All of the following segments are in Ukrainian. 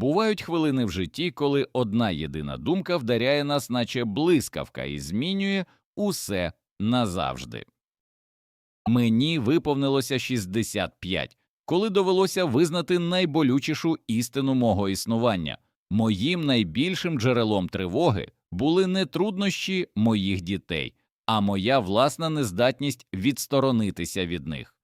Бувають хвилини в житті, коли одна єдина думка вдаряє нас, наче блискавка, і змінює усе назавжди. Мені виповнилося 65, коли довелося визнати найболючішу істину мого існування. Моїм найбільшим джерелом тривоги були не труднощі моїх дітей, а моя власна нездатність відсторонитися від них.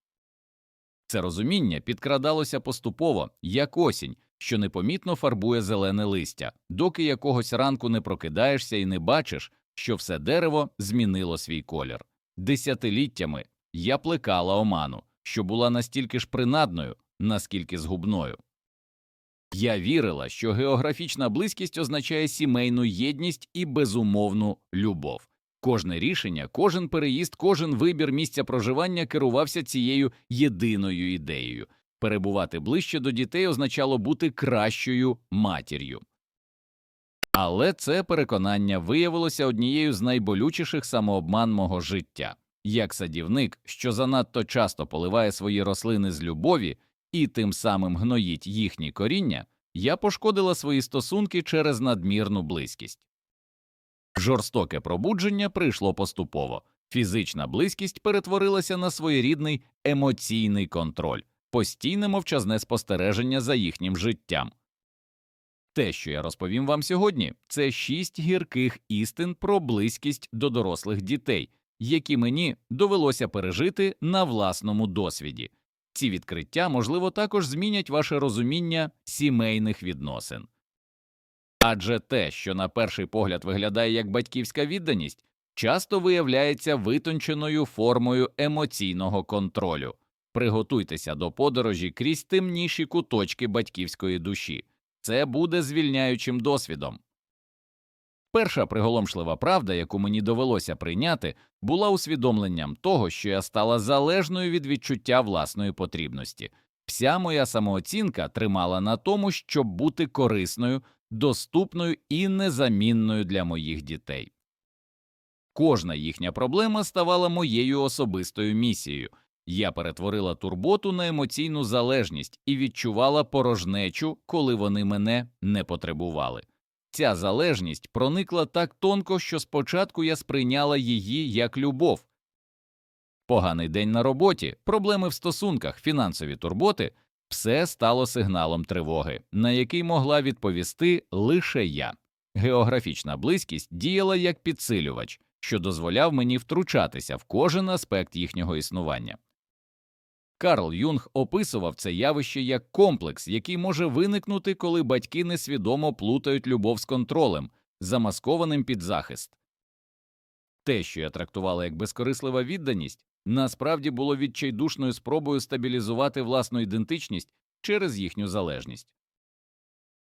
Це розуміння підкрадалося поступово, як осінь, що непомітно фарбує зелене листя, доки якогось ранку не прокидаєшся і не бачиш, що все дерево змінило свій колір. Десятиліттями я плекала оману, що була настільки ж принадною, наскільки згубною. Я вірила, що географічна близькість означає сімейну єдність і безумовну любов. Кожне рішення, кожен переїзд, кожен вибір місця проживання керувався цією єдиною ідеєю. Перебувати ближче до дітей означало бути кращою матір'ю. Але це переконання виявилося однією з найболючіших самообман мого життя. Як садівник, що занадто часто поливає свої рослини з любові і тим самим гноїть їхні коріння, я пошкодила свої стосунки через надмірну близькість. Жорстоке пробудження прийшло поступово, фізична близькість перетворилася на своєрідний емоційний контроль, постійне мовчазне спостереження за їхнім життям. Те, що я розповім вам сьогодні, це шість гірких істин про близькість до дорослих дітей, які мені довелося пережити на власному досвіді. Ці відкриття, можливо, також змінять ваше розуміння сімейних відносин. Адже те, що на перший погляд виглядає як батьківська відданість, часто виявляється витонченою формою емоційного контролю. Приготуйтеся до подорожі крізь темніші куточки батьківської душі. Це буде звільняючим досвідом. Перша приголомшлива правда, яку мені довелося прийняти, була усвідомленням того, що я стала залежною від відчуття власної потрібності. Вся моя самооцінка тримала на тому, щоб бути корисною, доступною і незамінною для моїх дітей. Кожна їхня проблема ставала моєю особистою місією. Я перетворила турботу на емоційну залежність і відчувала порожнечу, коли вони мене не потребували. Ця залежність проникла так тонко, що спочатку я сприйняла її як любов. Поганий день на роботі, проблеми в стосунках, фінансові турботи все стало сигналом тривоги, на який могла відповісти лише я. Географічна близькість діяла як підсилювач, що дозволяв мені втручатися в кожен аспект їхнього існування. Карл Юнг описував це явище як комплекс, який може виникнути, коли батьки несвідомо плутають любов з контролем, замаскованим під захист. Те, що я трактувала як безкорислива відданість, насправді було відчайдушною спробою стабілізувати власну ідентичність через їхню залежність.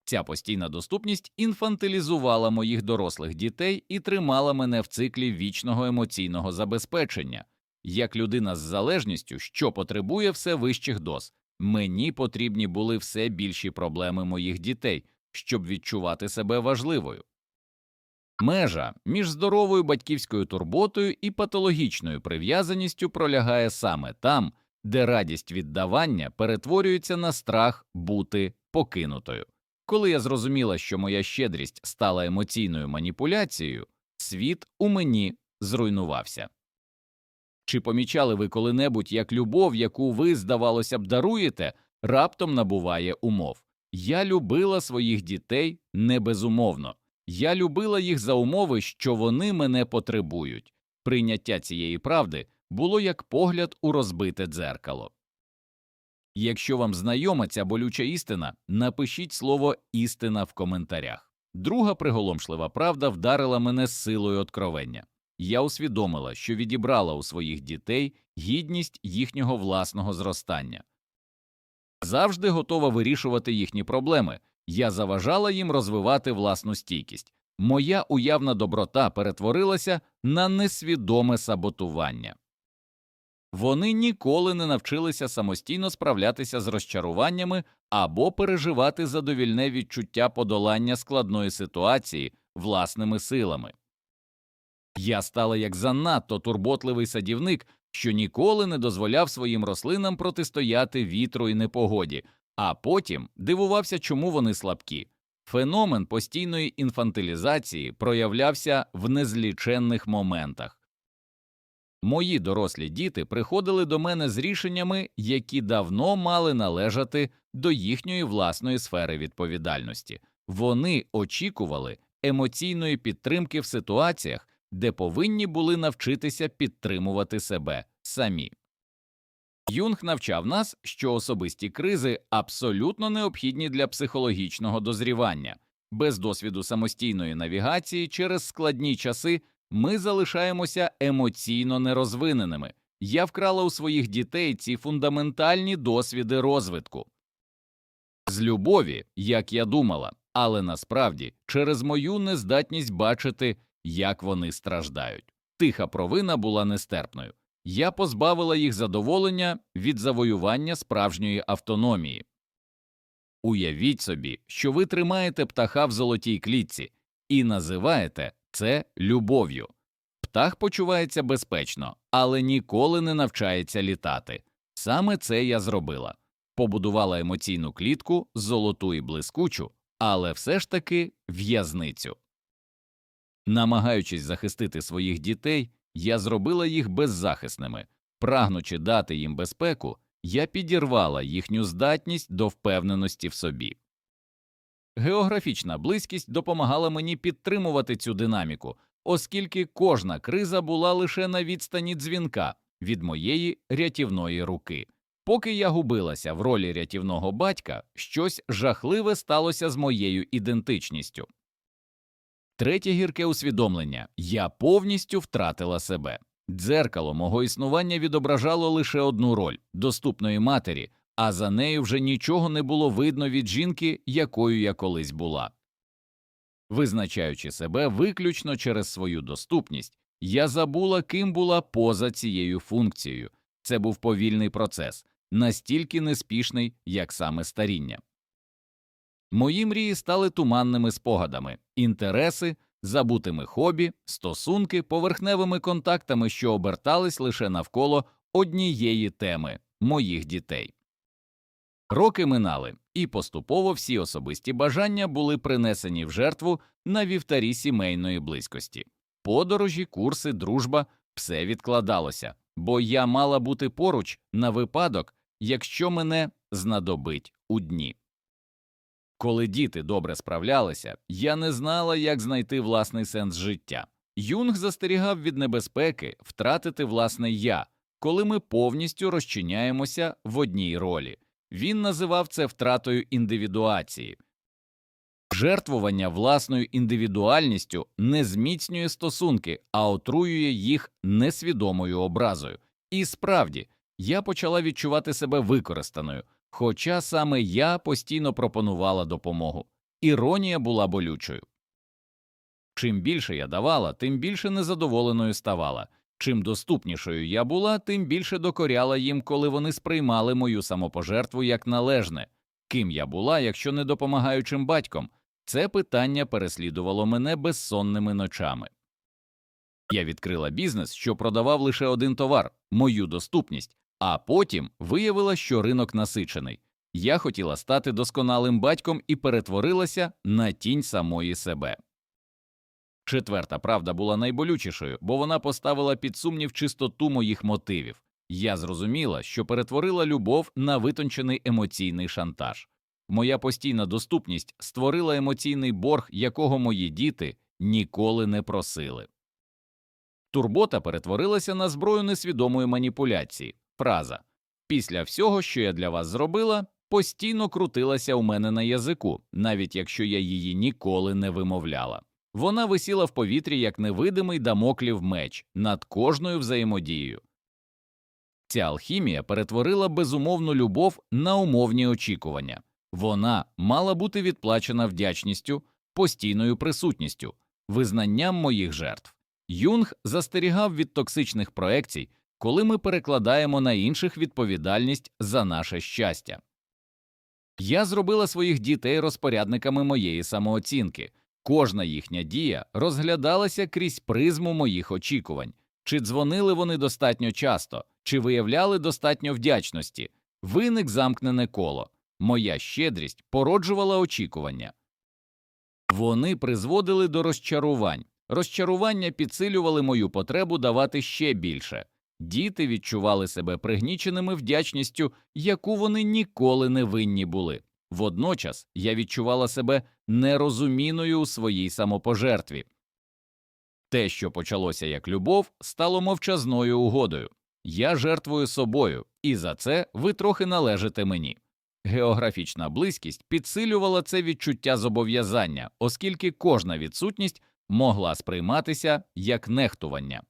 Ця постійна доступність інфантилізувала моїх дорослих дітей і тримала мене в циклі вічного емоційного забезпечення. Як людина з залежністю, що потребує все вищих доз, мені потрібні були все більші проблеми моїх дітей, щоб відчувати себе важливою. Межа між здоровою батьківською турботою і патологічною прив'язаністю пролягає саме там, де радість віддавання перетворюється на страх бути покинутою. Коли я зрозуміла, що моя щедрість стала емоційною маніпуляцією, світ у мені зруйнувався. Чи помічали ви коли-небудь, як любов, яку ви, здавалося б, даруєте, раптом набуває умов? Я любила своїх дітей не безумовно, я любила їх за умови, що вони мене потребують. Прийняття цієї правди було як погляд у розбите дзеркало. Якщо вам знайома ця болюча істина, напишіть слово істина в коментарях. Друга приголомшлива правда вдарила мене силою откровення я усвідомила, що відібрала у своїх дітей гідність їхнього власного зростання. Завжди готова вирішувати їхні проблеми, я заважала їм розвивати власну стійкість. Моя уявна доброта перетворилася на несвідоме саботування. Вони ніколи не навчилися самостійно справлятися з розчаруваннями або переживати задовільне відчуття подолання складної ситуації власними силами. Я стала як занадто турботливий садівник, що ніколи не дозволяв своїм рослинам протистояти вітру і непогоді, а потім дивувався, чому вони слабкі. Феномен постійної інфантилізації проявлявся в незліченних моментах. Мої дорослі діти приходили до мене з рішеннями, які давно мали належати до їхньої власної сфери відповідальності. Вони очікували емоційної підтримки в ситуаціях, де повинні були навчитися підтримувати себе самі. Юнг навчав нас, що особисті кризи абсолютно необхідні для психологічного дозрівання. Без досвіду самостійної навігації через складні часи ми залишаємося емоційно нерозвиненими. Я вкрала у своїх дітей ці фундаментальні досвіди розвитку. З любові, як я думала, але насправді через мою нездатність бачити, як вони страждають. Тиха провина була нестерпною. Я позбавила їх задоволення від завоювання справжньої автономії. Уявіть собі, що ви тримаєте птаха в золотій клітці і називаєте це любов'ю. Птах почувається безпечно, але ніколи не навчається літати. Саме це я зробила побудувала емоційну клітку золоту і блискучу, але все ж таки в'язницю. Намагаючись захистити своїх дітей, я зробила їх беззахисними, прагнучи дати їм безпеку, я підірвала їхню здатність до впевненості в собі. Географічна близькість допомагала мені підтримувати цю динаміку, оскільки кожна криза була лише на відстані дзвінка від моєї рятівної руки. Поки я губилася в ролі рятівного батька, щось жахливе сталося з моєю ідентичністю. Третє гірке усвідомлення я повністю втратила себе. Дзеркало мого існування відображало лише одну роль доступної матері, а за нею вже нічого не було видно від жінки, якою я колись була. Визначаючи себе виключно через свою доступність, я забула, ким була поза цією функцією. Це був повільний процес, настільки неспішний, як саме старіння. Мої мрії стали туманними спогадами, інтереси, забутими хобі, стосунки, поверхневими контактами, що обертались лише навколо однієї теми моїх дітей. Роки минали, і поступово всі особисті бажання були принесені в жертву на вівтарі сімейної близькості. Подорожі, курси, дружба все відкладалося, бо я мала бути поруч на випадок, якщо мене знадобить у дні. Коли діти добре справлялися, я не знала, як знайти власний сенс життя. Юнг застерігав від небезпеки втратити власне я, коли ми повністю розчиняємося в одній ролі. Він називав це втратою індивідуації. Жертвування власною індивідуальністю не зміцнює стосунки, а отруює їх несвідомою образою. І справді, я почала відчувати себе використаною, хоча саме я постійно пропонувала допомогу. Іронія була болючою. Чим більше я давала, тим більше незадоволеною ставала. Чим доступнішою я була, тим більше докоряла їм, коли вони сприймали мою самопожертву як належне. Ким я була, якщо не допомагаючим батьком, це питання переслідувало мене безсонними ночами. Я відкрила бізнес, що продавав лише один товар мою доступність, а потім виявила, що ринок насичений. Я хотіла стати досконалим батьком і перетворилася на тінь самої себе. Четверта правда була найболючішою, бо вона поставила під сумнів чистоту моїх мотивів. Я зрозуміла, що перетворила любов на витончений емоційний шантаж. Моя постійна доступність створила емоційний борг, якого мої діти ніколи не просили. Турбота перетворилася на зброю несвідомої маніпуляції. Фраза Після всього, що я для вас зробила, постійно крутилася у мене на язику, навіть якщо я її ніколи не вимовляла. Вона висіла в повітрі як невидимий дамоклів меч над кожною взаємодією. Ця алхімія перетворила безумовну любов на умовні очікування. Вона мала бути відплачена вдячністю, постійною присутністю, визнанням моїх жертв. Юнг застерігав від токсичних проекцій, коли ми перекладаємо на інших відповідальність за наше щастя. Я зробила своїх дітей розпорядниками моєї самооцінки. Кожна їхня дія розглядалася крізь призму моїх очікувань, чи дзвонили вони достатньо часто, чи виявляли достатньо вдячності. Виник замкнене коло. моя щедрість породжувала очікування. Вони призводили до розчарувань. Розчарування підсилювали мою потребу давати ще більше. Діти відчували себе пригніченими вдячністю, яку вони ніколи не винні були. Водночас я відчувала себе нерозуміною у своїй самопожертві. Те, що почалося як любов, стало мовчазною угодою. Я жертвую собою, і за це ви трохи належите мені. Географічна близькість підсилювала це відчуття зобов'язання, оскільки кожна відсутність могла сприйматися як нехтування.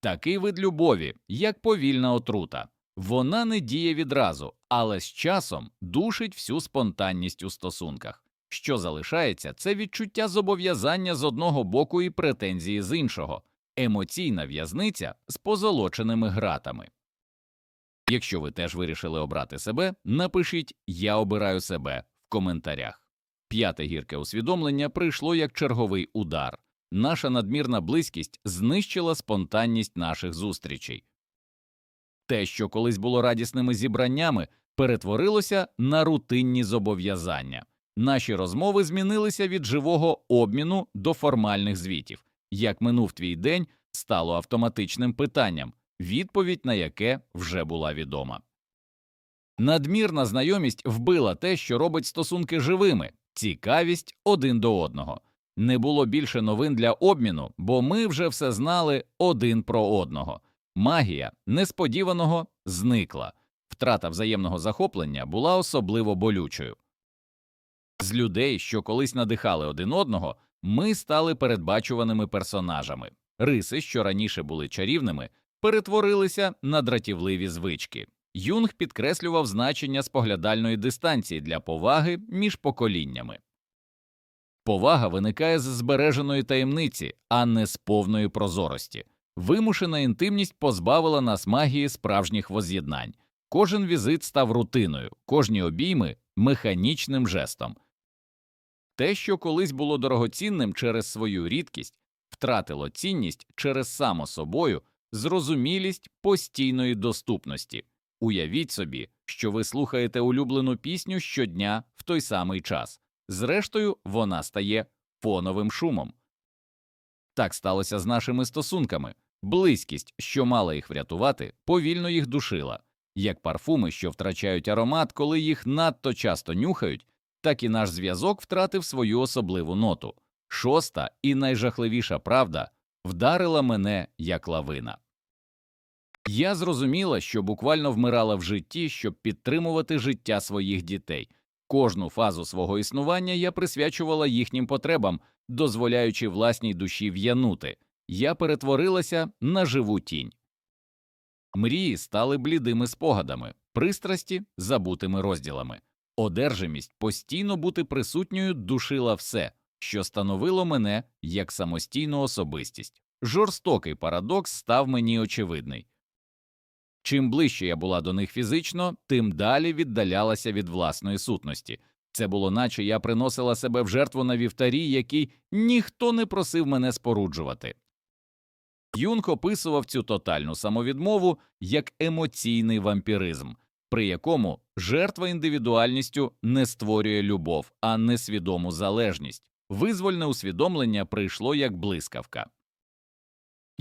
Такий вид любові, як повільна отрута, вона не діє відразу, але з часом душить всю спонтанність у стосунках. Що залишається, це відчуття зобов'язання з одного боку і претензії з іншого, емоційна в'язниця з позолоченими гратами. Якщо ви теж вирішили обрати себе, напишіть Я обираю себе в коментарях. П'яте гірке усвідомлення прийшло як черговий удар. Наша надмірна близькість знищила спонтанність наших зустрічей. Те, що колись було радісними зібраннями, перетворилося на рутинні зобов'язання. Наші розмови змінилися від живого обміну до формальних звітів. Як минув твій день, стало автоматичним питанням, відповідь на яке вже була відома. Надмірна знайомість вбила те, що робить стосунки живими, цікавість один до одного. Не було більше новин для обміну, бо ми вже все знали один про одного. Магія несподіваного зникла, втрата взаємного захоплення була особливо болючою. З людей, що колись надихали один одного, ми стали передбачуваними персонажами. Риси, що раніше були чарівними, перетворилися на дратівливі звички. Юнг підкреслював значення споглядальної дистанції для поваги між поколіннями. Повага виникає з збереженої таємниці, а не з повної прозорості. Вимушена інтимність позбавила нас магії справжніх воз'єднань. Кожен візит став рутиною, кожні обійми механічним жестом. Те, що колись було дорогоцінним через свою рідкість, втратило цінність через само собою зрозумілість постійної доступності. Уявіть собі, що ви слухаєте улюблену пісню щодня в той самий час. Зрештою, вона стає фоновим шумом. Так сталося з нашими стосунками. Близькість, що мала їх врятувати, повільно їх душила, як парфуми, що втрачають аромат, коли їх надто часто нюхають, так і наш зв'язок втратив свою особливу ноту. Шоста і найжахливіша правда вдарила мене як лавина. Я зрозуміла, що буквально вмирала в житті, щоб підтримувати життя своїх дітей. Кожну фазу свого існування я присвячувала їхнім потребам, дозволяючи власній душі в'янути. Я перетворилася на живу тінь. Мрії стали блідими спогадами, пристрасті забутими розділами. Одержимість постійно бути присутньою душила все, що становило мене як самостійну особистість. Жорстокий парадокс став мені очевидний. Чим ближче я була до них фізично, тим далі віддалялася від власної сутності. Це було, наче я приносила себе в жертву на вівтарі, який ніхто не просив мене споруджувати. Юнг описував цю тотальну самовідмову як емоційний вампіризм, при якому жертва індивідуальністю не створює любов, а несвідому залежність. Визвольне усвідомлення прийшло як блискавка.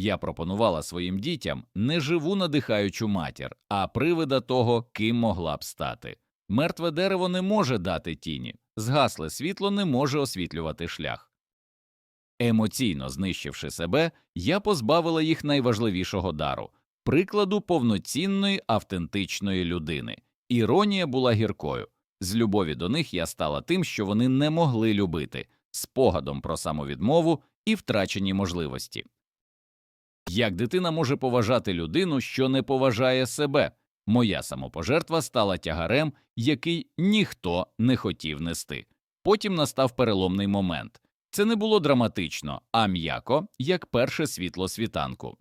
Я пропонувала своїм дітям не живу надихаючу матір, а привида того, ким могла б стати. Мертве дерево не може дати тіні, згасле світло не може освітлювати шлях. Емоційно знищивши себе, я позбавила їх найважливішого дару прикладу повноцінної автентичної людини. Іронія була гіркою. З любові до них я стала тим, що вони не могли любити, спогадом про самовідмову і втрачені можливості. Як дитина може поважати людину, що не поважає себе? Моя самопожертва стала тягарем, який ніхто не хотів нести. Потім настав переломний момент. Це не було драматично, а м'яко, як перше світло світанку.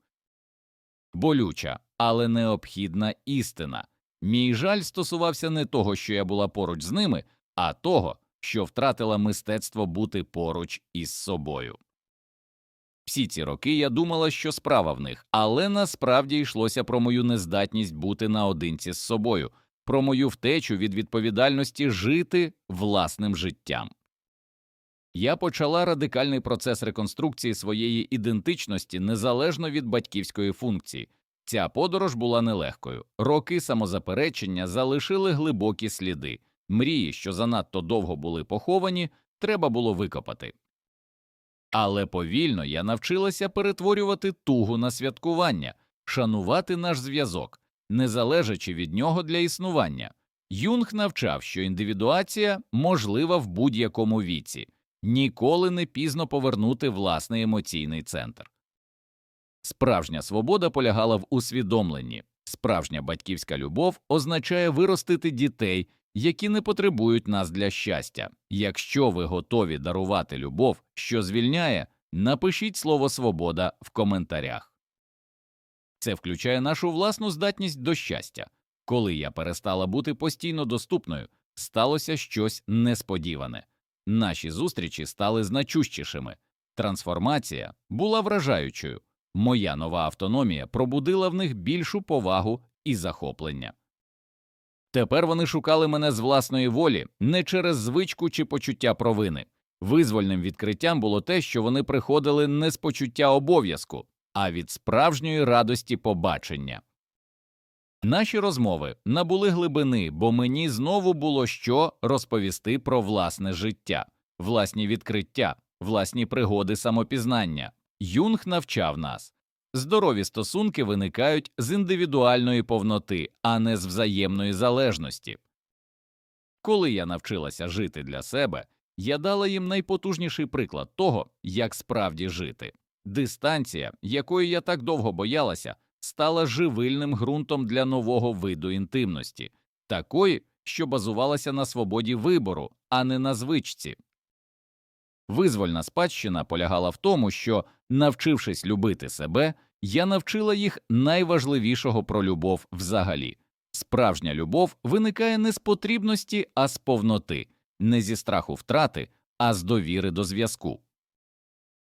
Болюча, але необхідна істина. Мій жаль стосувався не того, що я була поруч з ними, а того, що втратила мистецтво бути поруч із собою. Всі ці роки я думала, що справа в них, але насправді йшлося про мою нездатність бути наодинці з собою. про мою втечу від відповідальності жити власним життям. Я почала радикальний процес реконструкції своєї ідентичності незалежно від батьківської функції. Ця подорож була нелегкою. Роки самозаперечення залишили глибокі сліди. Мрії, що занадто довго були поховані, треба було викопати. Але повільно я навчилася перетворювати тугу на святкування, шанувати наш зв'язок, не залежачи від нього для існування. Юнг навчав, що індивідуація можлива в будь-якому віці, ніколи не пізно повернути власний емоційний центр. Справжня свобода полягала в усвідомленні, справжня батьківська любов означає виростити дітей, які не потребують нас для щастя. Якщо ви готові дарувати любов, що звільняє, напишіть слово свобода в коментарях. Це включає нашу власну здатність до щастя. Коли я перестала бути постійно доступною, сталося щось несподіване. Наші зустрічі стали значущішими. Трансформація була вражаючою. Моя нова автономія пробудила в них більшу повагу і захоплення. Тепер вони шукали мене з власної волі, не через звичку чи почуття провини. Визвольним відкриттям було те, що вони приходили не з почуття обов'язку, а від справжньої радості побачення. Наші розмови набули глибини, бо мені знову було що розповісти про власне життя, власні відкриття, власні пригоди самопізнання. Юнг навчав нас здорові стосунки виникають з індивідуальної повноти, а не з взаємної залежності. Коли я навчилася жити для себе, я дала їм найпотужніший приклад того, як справді жити. Дистанція, якої я так довго боялася, стала живильним ґрунтом для нового виду інтимності, такої, що базувалася на свободі вибору, а не на звичці. Визвольна спадщина полягала в тому, що, навчившись любити себе, я навчила їх найважливішого про любов взагалі. Справжня любов виникає не з потрібності, а з повноти, не зі страху втрати, а з довіри до зв'язку,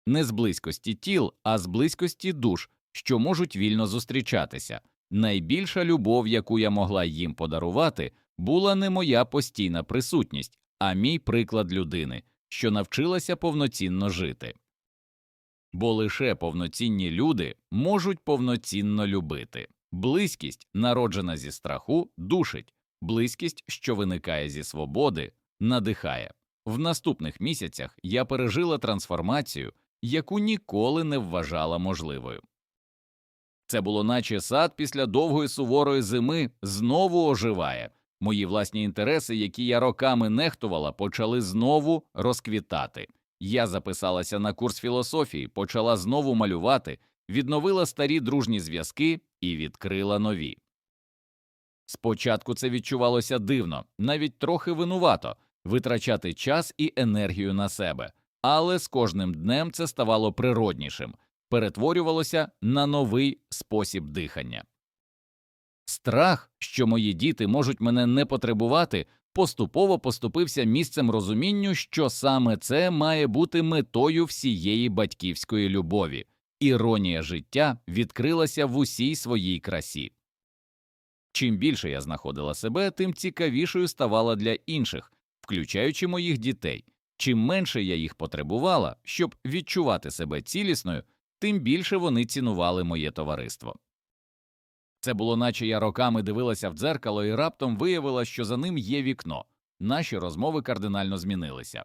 не з близькості тіл, а з близькості душ, що можуть вільно зустрічатися. Найбільша любов, яку я могла їм подарувати, була не моя постійна присутність, а мій приклад людини, що навчилася повноцінно жити. Бо лише повноцінні люди можуть повноцінно любити. Близькість, народжена зі страху, душить, близькість, що виникає зі свободи, надихає. В наступних місяцях я пережила трансформацію, яку ніколи не вважала можливою. Це було наче сад після довгої суворої зими знову оживає. Мої власні інтереси, які я роками нехтувала, почали знову розквітати. Я записалася на курс філософії, почала знову малювати, відновила старі дружні зв'язки і відкрила нові. Спочатку це відчувалося дивно, навіть трохи винувато витрачати час і енергію на себе, але з кожним днем це ставало природнішим, перетворювалося на новий спосіб дихання. Страх, що мої діти можуть мене не потребувати, поступово поступився місцем розумінню, що саме це має бути метою всієї батьківської любові. Іронія життя відкрилася в усій своїй красі. Чим більше я знаходила себе, тим цікавішою ставала для інших, включаючи моїх дітей. Чим менше я їх потребувала, щоб відчувати себе цілісною, тим більше вони цінували моє товариство. Це було, наче я роками дивилася в дзеркало і раптом виявила, що за ним є вікно. Наші розмови кардинально змінилися.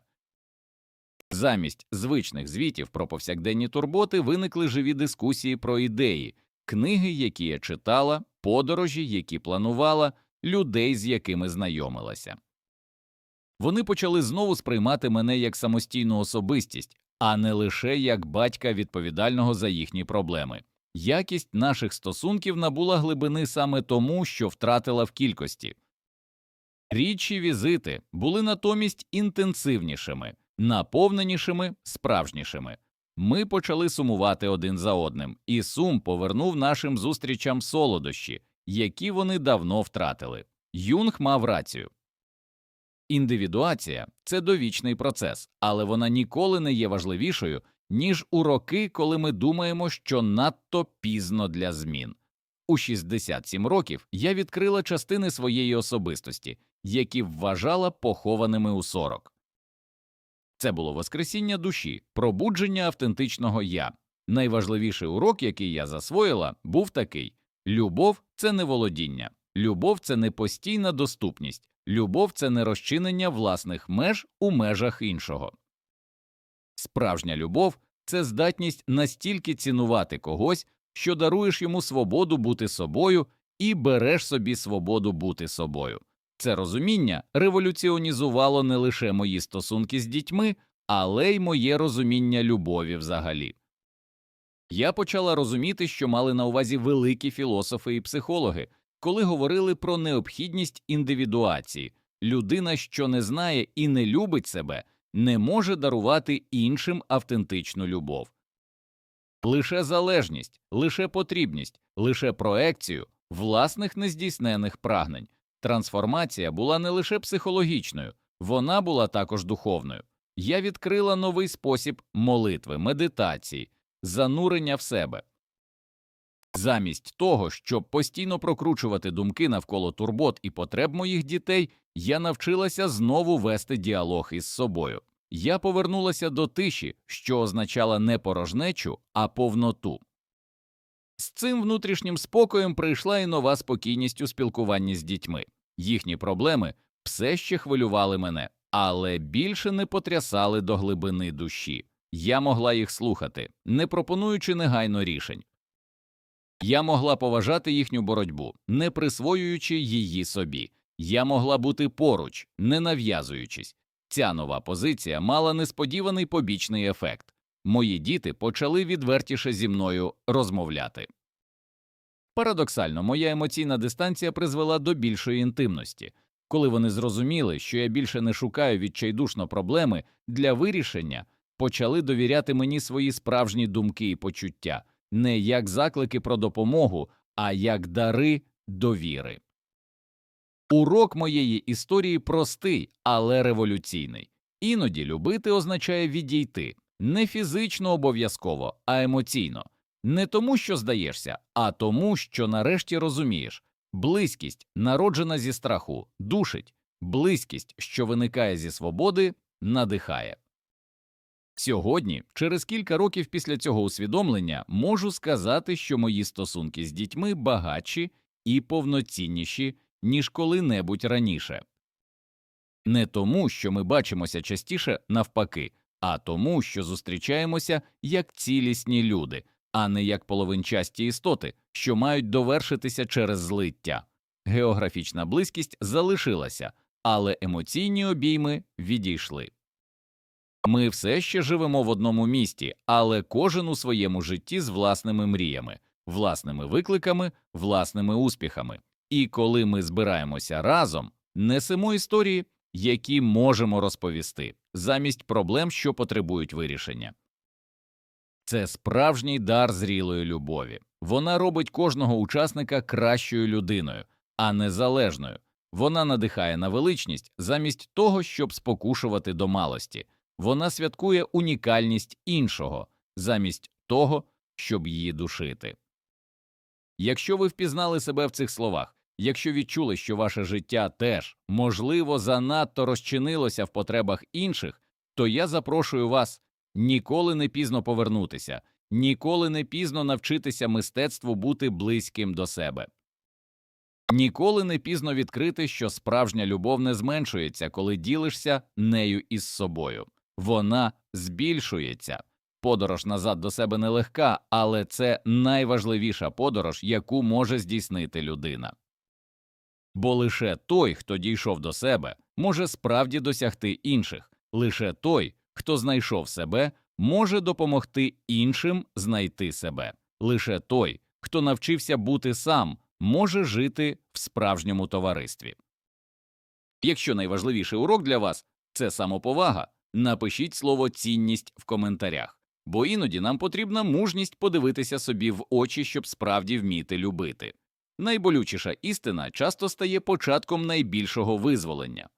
Замість звичних звітів про повсякденні турботи виникли живі дискусії про ідеї, книги, які я читала, подорожі, які планувала, людей, з якими знайомилася. Вони почали знову сприймати мене як самостійну особистість, а не лише як батька відповідального за їхні проблеми. Якість наших стосунків набула глибини саме тому, що втратила в кількості. Рідші візити були натомість інтенсивнішими, наповненішими, справжнішими. Ми почали сумувати один за одним, і сум повернув нашим зустрічам солодощі, які вони давно втратили. Юнг мав рацію. Індивідуація це довічний процес, але вона ніколи не є важливішою, ніж у роки, коли ми думаємо, що надто пізно для змін. У 67 років я відкрила частини своєї особистості, які вважала похованими у 40. Це було воскресіння душі, пробудження автентичного я. Найважливіший урок, який я засвоїла, був такий любов це не володіння, любов це не постійна доступність, любов це не розчинення власних меж у межах іншого. Справжня любов це здатність настільки цінувати когось, що даруєш йому свободу бути собою і береш собі свободу бути собою. Це розуміння революціонізувало не лише мої стосунки з дітьми, але й моє розуміння любові взагалі. Я почала розуміти, що мали на увазі великі філософи і психологи, коли говорили про необхідність індивідуації. Людина, що не знає і не любить себе, не може дарувати іншим автентичну любов. Лише залежність, лише потрібність, лише проекцію власних нездійснених прагнень. Трансформація була не лише психологічною, вона була також духовною. Я відкрила новий спосіб молитви, медитації, занурення в себе. Замість того, щоб постійно прокручувати думки навколо турбот і потреб моїх дітей, я навчилася знову вести діалог із собою. Я повернулася до тиші, що означала не порожнечу, а повноту. З цим внутрішнім спокоєм прийшла і нова спокійність у спілкуванні з дітьми. Їхні проблеми все ще хвилювали мене, але більше не потрясали до глибини душі. Я могла їх слухати, не пропонуючи негайно рішень. Я могла поважати їхню боротьбу, не присвоюючи її собі. Я могла бути поруч, не нав'язуючись. Ця нова позиція мала несподіваний побічний ефект. Мої діти почали відвертіше зі мною розмовляти. Парадоксально, моя емоційна дистанція призвела до більшої інтимності, коли вони зрозуміли, що я більше не шукаю відчайдушно проблеми для вирішення, почали довіряти мені свої справжні думки і почуття, не як заклики про допомогу, а як дари довіри. Урок моєї історії простий, але революційний. Іноді любити означає відійти не фізично обов'язково, а емоційно, не тому, що здаєшся, а тому, що нарешті розумієш близькість, народжена зі страху, душить, близькість, що виникає зі свободи, надихає. Сьогодні, через кілька років після цього усвідомлення, можу сказати, що мої стосунки з дітьми багатші і повноцінніші, ніж коли-небудь раніше. Не тому, що ми бачимося частіше навпаки, а тому, що зустрічаємося як цілісні люди, а не як половинчасті істоти, що мають довершитися через злиття. Географічна близькість залишилася, але емоційні обійми відійшли. Ми все ще живемо в одному місті, але кожен у своєму житті з власними мріями, власними викликами, власними успіхами. І коли ми збираємося разом, несемо історії, які можемо розповісти, замість проблем, що потребують вирішення. Це справжній дар зрілої любові. Вона робить кожного учасника кращою людиною, а не залежною. Вона надихає на величність замість того, щоб спокушувати до малості. Вона святкує унікальність іншого замість того, щоб її душити. Якщо ви впізнали себе в цих словах, якщо відчули, що ваше життя теж, можливо, занадто розчинилося в потребах інших, то я запрошую вас ніколи не пізно повернутися, ніколи не пізно навчитися мистецтву бути близьким до себе. Ніколи не пізно відкрити, що справжня любов не зменшується, коли ділишся нею із собою. Вона збільшується. Подорож назад до себе нелегка, але це найважливіша подорож, яку може здійснити людина. Бо лише той, хто дійшов до себе, може справді досягти інших, лише той, хто знайшов себе, може допомогти іншим знайти себе, лише той, хто навчився бути сам, може жити в справжньому товаристві. Якщо найважливіший урок для вас це самоповага, напишіть слово цінність в коментарях, бо іноді нам потрібна мужність подивитися собі в очі, щоб справді вміти любити. Найболючіша істина часто стає початком найбільшого визволення.